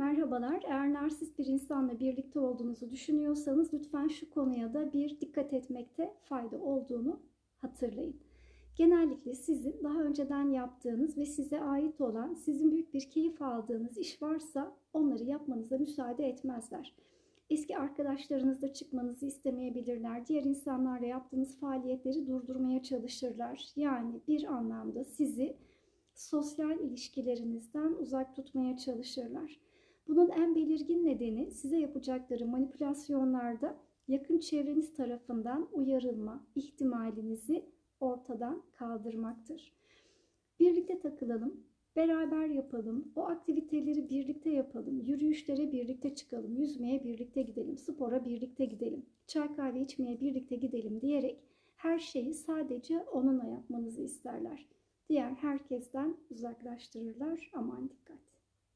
Merhabalar. Eğer narsist bir insanla birlikte olduğunuzu düşünüyorsanız lütfen şu konuya da bir dikkat etmekte fayda olduğunu hatırlayın. Genellikle sizin daha önceden yaptığınız ve size ait olan, sizin büyük bir keyif aldığınız iş varsa onları yapmanıza müsaade etmezler. Eski arkadaşlarınızla çıkmanızı istemeyebilirler. Diğer insanlarla yaptığınız faaliyetleri durdurmaya çalışırlar. Yani bir anlamda sizi sosyal ilişkilerinizden uzak tutmaya çalışırlar. Bunun en belirgin nedeni size yapacakları manipülasyonlarda yakın çevreniz tarafından uyarılma ihtimalinizi ortadan kaldırmaktır. Birlikte takılalım, beraber yapalım, o aktiviteleri birlikte yapalım, yürüyüşlere birlikte çıkalım, yüzmeye birlikte gidelim, spora birlikte gidelim, çay kahve içmeye birlikte gidelim diyerek her şeyi sadece onunla yapmanızı isterler. Diğer herkesten uzaklaştırırlar. Aman dikkat.